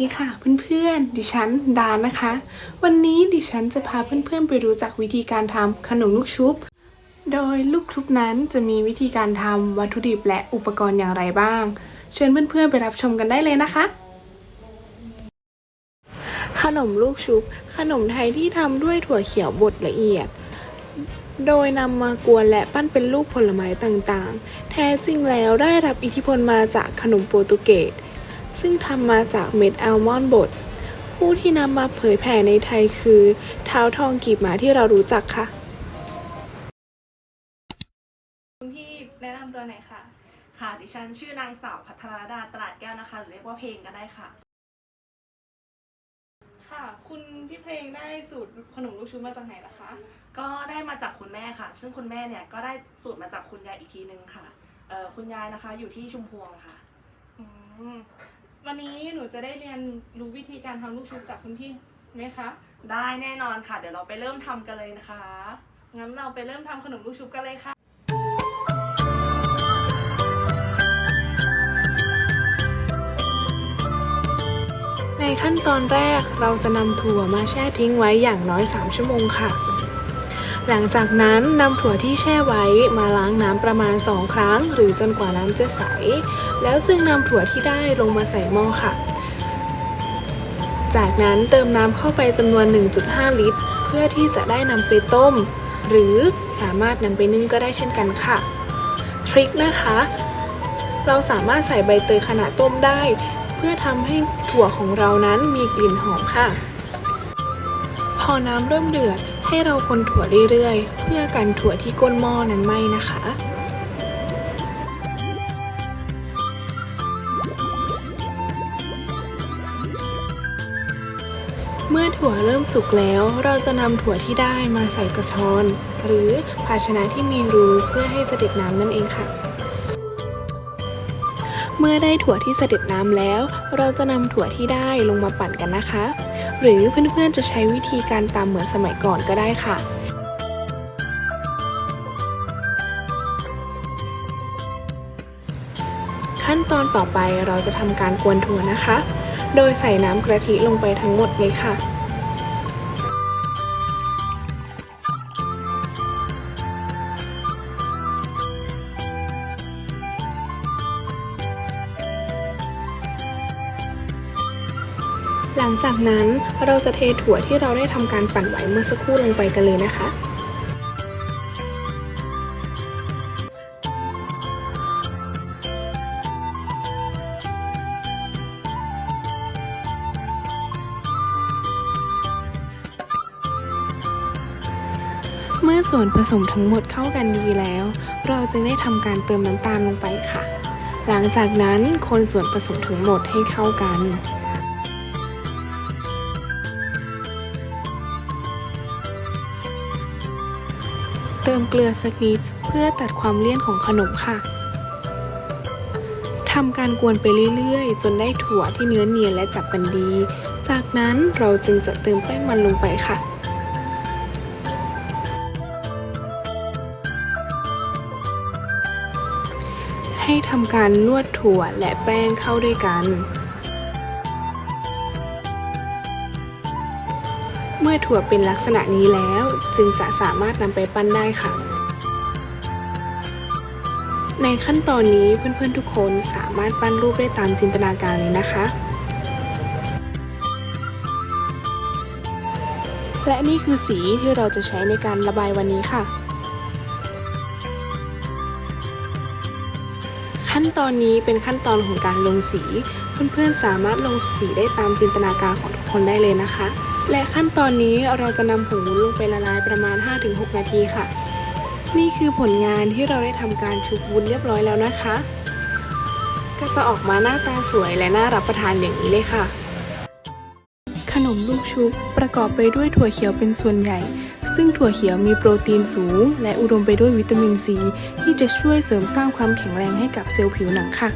ดีค่ะเพื่อนๆ ดิฉันดานนะคะ วันนี้ดิฉันจะพาเพื่อนๆไปรู้จักวิธีการทำขนมลูกชุบ โดยลูกชุบนั้นจะมีวิธีการทำวัตถุดิบและอุปกรณ์อย่างไรบ้าง เชิญเพื่อนๆไปรับชมกันได้เลยนะคะ ขนมลูกชุบ ขนมไทยที่ทำด้วยถั่วเขียวบดละเอียด โดยนำมากวนและปั้นเป็นรูปผลไม้ต่างๆ แท้จริงแล้วได้รับอิทธิพลมาจากขนมโปรตุเกส ซึ่งทำมาจากเม็ดอัลมอนด์บด ผู้ที่นำมาเผยแผ่ในไทยคือ เท้าทองกีบหมาที่เรารู้จักค่ะ คุณพี่แนะนำตัวหน่อยค่ะ ค่ะ ดิฉันชื่อนางสาวพัทรดาตลาดแก้วนะคะหรือเรียกว่าเพลงก็ได้ค่ะ ค่ะ คุณพี่เพลงได้สูตรขนมลูกชุบมาจากไหนล่ะคะ ก็ได้มาจากคุณแม่ค่ะ ซึ่งคุณแม่เนี่ยก็ได้สูตรมาจากคุณยายอีกทีนึงค่ะเอ่อคุณยายนะคะ อยู่ที่ชุมพวงค่ะ อืม วันนี้หนูจะได้เรียนรู้วิธีการทำลูกชุบจากคุณพี่ไหมคะ ได้แน่นอนค่ะ เดี๋ยวเราไปเริ่มทำกันเลยนะคะ งั้นเราไปเริ่มทำขนมลูกชุบกันเลยค่ะ ในขั้นตอนแรกเราจะนำถั่วมาแช่ทิ้งไว้อย่างน้อย 3 ชั่วโมงค่ะ หลังจากนั้นนำถั่วที่แช่ไว้มาล้างน้ำประมาณ 2 ครั้ง หรือจนกว่าน้ำจะใส แล้วจึงนำถั่วที่ได้ลงมาใส่หม้อค่ะ จากนั้นเติมน้ำเข้าไปจำนวน 1.5 ลิตร เพื่อที่จะได้นำไปต้ม หรือสามารถนำไปนึ่งก็ได้เช่นกันค่ะ ทริคนะคะ เราสามารถใส่ใบเตยขณะต้มได้ เพื่อทำให้ถั่วของเรานั้นมีกลิ่นหอมค่ะ พอน้ำเริ่มเดือด ให้เราคนถั่วเรื่อยๆ เพื่อกันถั่วที่ก้นหม้อนั้นไหม้นะคะเมื่อถั่วเริ่มสุกแล้ว เราจะนำถั่วที่ได้มาใส่กระชอน หรือภาชนะที่มีรูเพื่อให้เสด็จน้ำนั่นเองค่ะ เมื่อได้ถั่วที่เสด็จน้ำแล้ว เราจะนำถั่วที่ได้ลงมาปั่นกันนะคะ หรือเพื่อนๆจะใช้วิธีการตามเหมือนสมัยก่อนก็ได้ค่ะขั้นตอนต่อไปเราจะทำการกวนถั่วนะคะ โดยใส่น้ำกะทิลงไปทั้งหมดเลยค่ะ ลังจากนั้นเราจะเทถั่วที่เราได้ทำการปั่นไว้เมื่อสักครู่ลงไปกันเลยนะคะเมื่อส่วนผสมทั้งหมดเข้ากันดีแล้ว เราจึงได้ทำการเติมน้ำตาลลงไปค่ะ หลังจากนั้นคนส่วนผสมทั้งหมดให้เข้ากัน เติมเกลือสักนิดเพื่อตัดความเลี่ยนของขนมค่ะทำการกวนไปเรื่อยๆ จนได้ถั่วที่เนื้อเนียนและจับกันดี จากนั้นเราจึงจะเติมแป้งมันลงไปค่ะให้ทำการนวดถั่วและแป้งเข้าด้วยกัน อถั่วเป็นลักษณะนี้แล้ว จึงจะสามารถนำไปปั้นได้ค่ะ ในขั้นตอนนี้เพื่อนๆทุกคนสามารถปั้นรูปได้ตามจินตนาการเลยนะคะ และนี่คือสีที่เราจะใช้ในการระบายวันนี้ค่ะ ขั้นตอนนี้เป็นขั้นตอนของการลงสีเพื่อนๆสามารถลงสีได้ตามจินตนาการของทุกคนได้เลยนะคะ และขั้นตอนนี้เราจะนำผงวุ้นลงไปละลายประมาณ 5-6 นาทีค่ะ นี่คือผลงานที่เราได้ทำการชุบวุ้นเรียบร้อยแล้วนะคะ ก็จะออกมาหน้าตาสวยและน่ารับประทานอย่างนี้เลยค่ะ ขนมลูกชุบประกอบไปด้วยถั่วเขียวเป็นส่วนใหญ่ ซึ่งถั่วเขียวมีโปรตีนสูง และอุดมไปด้วยวิตามินซีที่จะช่วยเสริมสร้างความแข็งแรงให้กับเซลล์ผิวหนังค่ะ